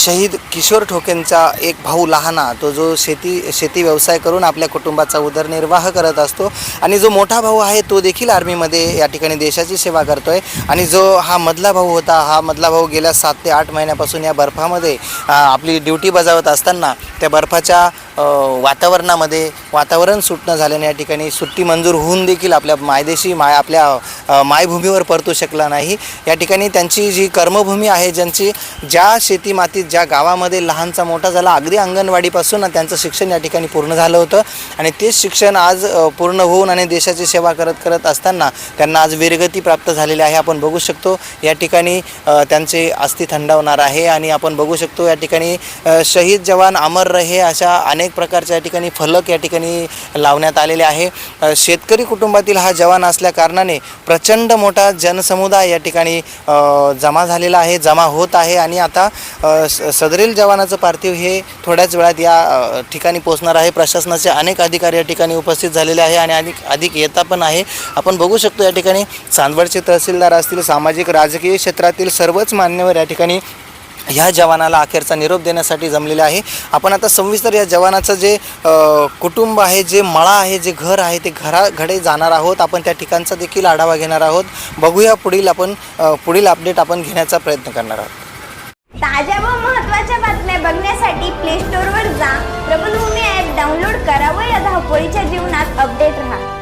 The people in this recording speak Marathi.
शहीद किशोर ठोकेंचा एक भाऊ लहाना तो जो शेती शेती व्यवसाय करून आपल्या कुटुंबाचा उदरनिर्वाह करत असतो आणि जो मोठा भाऊ आहे तो देखील आर्मीमध्ये या ठिकाणी देशाची सेवा करतोय. आणि जो हा मधला भाऊ होता हा मधला भाऊ गेल्या सात ते आठ महिन्यापासून या बर्फामध्ये आपली ड्युटी बजावत असताना त्या बर्फाच्या वातावरणामध्ये वातावरण सुटणं झाल्याने या ठिकाणी सुट्टी मंजूर होऊन देखील आपल्या मायदेशी माय आपल्या मायभूमीवर परतू शकला नाही. या ठिकाणी त्यांची जी कर्मभूमी आहे ज्यांची ज्या शेती मातीत ज्या गावामध्ये लहानचा मोठा झाला अगदी अंगणवाडीपासून त्यांचं शिक्षण या ठिकाणी पूर्ण झालं होतं. आणि तेच शिक्षण आज पूर्ण होऊन आणि देशाची सेवा करत करत असताना त्यांना आज वीरगती प्राप्त झालेली आहे. आपण बघू शकतो या ठिकाणी त्यांचे अस्थि थंडावणार आहे. आणि आपण बघू शकतो या ठिकाणी शहीद जवान अमर रहे अशा अनेक प्रकारच्या या ठिकाणी फलक या ठिकाणी लावण्यात आलेले आहे. शेतकरी कुटुंबातील हा जवान असल्या कारणाने प्रचंड मोठा जनसमुदाय या ठिकाणी जमा झालेला आहे जमा होत आहे आणि आता स- सदरील जवानाचं पार्थिव हे थोड्याच वेळात या ठिकाणी पोहोचणार आहे. प्रशासनाचे अनेक अधिकारी या ठिकाणी उपस्थित झालेले आहे आणि अधिक अधिक येता पण आहे. आपण बघू शकतो या ठिकाणी चांदवडचे तहसीलदार असतील सामाजिक राजकीय क्षेत्रातील सर्वच मान्यवर या ठिकाणी ह्या जवानाला अखेरचा निरोप देण्यासाठी जमलेले आहे. आपण आता सविस्तर या जवानाचं जे कुटुंब आहे जे मळा आहे जे घर आहे ते घराकडे जाणार आहोत. आपण त्या ठिकाणचा देखील आढावा घेणार आहोत. बघूया पुढील आपण पुढील अपडेट आपण घेण्याचा प्रयत्न करणार आहोत. ताज्या व महत्त्वाच्या बातम्या बघण्यासाठी प्ले स्टोअरवर जा. प्रबलभूमी ॲप डाउनलोड करा व या धावपळीच्या जीवनात अपडेट राहा.